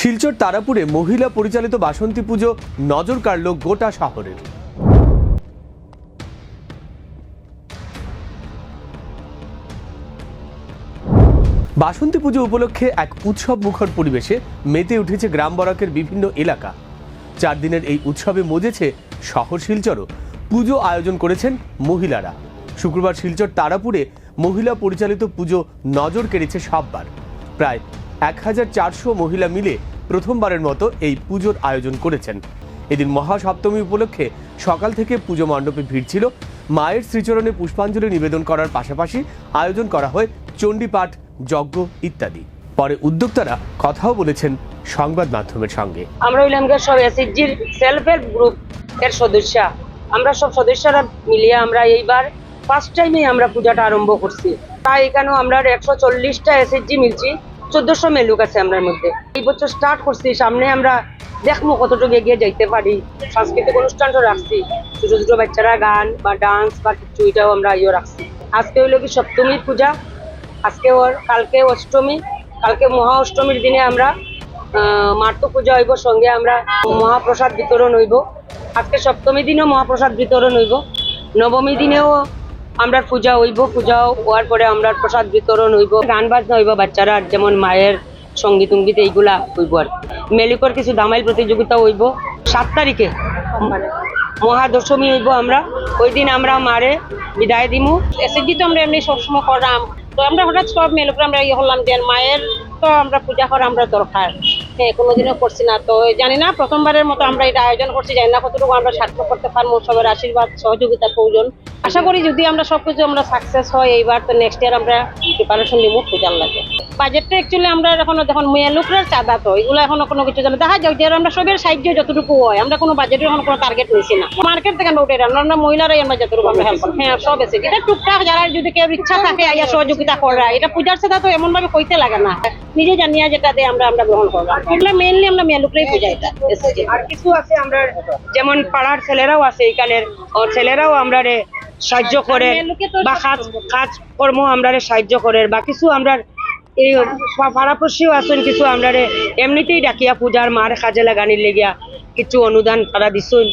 শিলচর তারাপুরে মহিলা পরিচালিত বাসন্তী পুজো, নজর কাড়ল গোটা শহরের। বাসন্তী পুজো উপলক্ষে এক উৎসব মুখর পরিবেশে মেতে উঠেছে গ্রাম বরাকের বিভিন্ন এলাকা। চার দিনের এই উৎসবে মজেছে শহর শিলচরও। পুজো আয়োজন করেছেন মহিলারা। শুক্রবার শিলচর তারাপুরে মহিলা পরিচালিত পুজো নজর কেড়েছে সববার। প্রায় এক হাজার চারশো মহিলা মিলে প্রথমবারের মতো এই পুজোর আয়োজন করেছেন। এদিন মহাসপ্তমী উপলক্ষে সকাল থেকে পুজো মণ্ডপে ভিড় ছিল। মায়ের শ্রীচরণে পুষ্পাঞ্জলি নিবেদন করার পাশাপাশি আয়োজন করা হয় চণ্ডীপাঠ, যজ্ঞ ইত্যাদি। পরে উদ্যোক্তারা কথাও বলেছেন সংবাদ মাধ্যমের সঙ্গে। আমরা হইলাম সব এসএসজির সেলফ হেল্প গ্রুপ এর সদস্য। আমরা সব সদস্যরা মিলিয়ে আমরা এইবার ফার্স্ট টাইমে আমরা পূজাটা আরম্ভ করছি। তাই এখানেও আমরা একশো চল্লিশটা এসএসজি মিলছি। চোদ্দশো মেলুক আছে আমরার মধ্যে। এই বছর স্টার্ট করছি, সামনে আমরা দেখব কতটুকু এগিয়ে যাইতে পারি। সাংস্কৃতিক অনুষ্ঠানও রাখছি। ছোট ছোট বাচ্চারা গান বা ডান্স বা কিছু, এটাও আমরা ইয়ে রাখছি। আজকে হইল কি সপ্তমীর পূজা, আজকে ওর, কালকে অষ্টমী, কালকে মহা অষ্টমীর দিনে আমরা মার্ত পূজা হইব, সঙ্গে আমরা মহাপ্রসাদ বিতরণ হইব। আজকে সপ্তমী দিনেও মহাপ্রসাদ বিতরণ হইব। নবমী দিনেও আমরা পূজা হইব, পূজা হওয়ার পরে আমরা প্রসাদ বিতরণ হইব গান বাজনা হইব বাচ্চারা যেমন মায়ের সংগীত উঙ্গীত এইগুলা হইব আর মেলিকর কিছু দামাইল প্রতিযোগিতা হইব। সাত তারিখে মহাদশমী হইব আমরা। ওই দিন আমরা মারে বিদায় দিমু। এসএসজি তো আমরা এমনি সবসময় করাম। তো আমরা হঠাৎ সব মেয়ে লোকরা আমরা ইয়ে হলাম দেন মায়ের তো আমরা পূজা করা আমরা দরকার। হ্যাঁ কোনোদিনও করছি না। তো জানি না, প্রথমবারের মতো আমরা এটা আয়োজন করছি। জানি না কতটুকু আমরা সার্থক করতে পারব সবার আশীর্বাদ, সহযোগিতার প্রয়োজন। আশা করি যদি আমরা সবকিছু আমরা সাকসেস হয় এইবার, তো নেক্সট ইয়ার আমরা প্রিপারেশন নিব পূজার লাগে বাজেটটা অ্যাকচুয়ালি আমরা এখনও দেখুন মেয়ে লোকরার চাঁদা তো এগুলো এখনও কোনো কিছু জানা দেখা যাক যে আমরা সবের সাহায্য যতটুকু হয় আমরা কোনো বাজেটের এখন কোনো টার্গেট নিছি না। মার্কেট থেকে আমরা উঠে আমরা মহিলারাই আমরা যতটুকু আমরা হেল্প হ্যাঁ সব এসে এটা টুকটাক যারা যদি কেউ ইচ্ছা থাকে আইয়া সহযোগিতা করা এটা পূজার সাথে তো এমন ভাবে কইতে লাগে না। নিজে জানিয়া যেটা দেয় আমরা আমরা গ্রহণ করব এগুলো মেইনলি আমরা মেয়ে লোকরাই পূজা এটা। আর কিছু আছে আমরা যেমন পাড়ার ছেলেরাও আছে এখানের ছেলেরাও আমরা রে সাহায্য করে বা কাজ কাজ কর্ম আমরা রে সাহায্য করে। বা কিছু আমরা এই পাড়াপড়শিও আসুন কিছু আমরা এমনিতেই ডাকিয়া পূজার মার কাজে লাগানির লেগিয়া কিছু অনুদান তারা দিছুন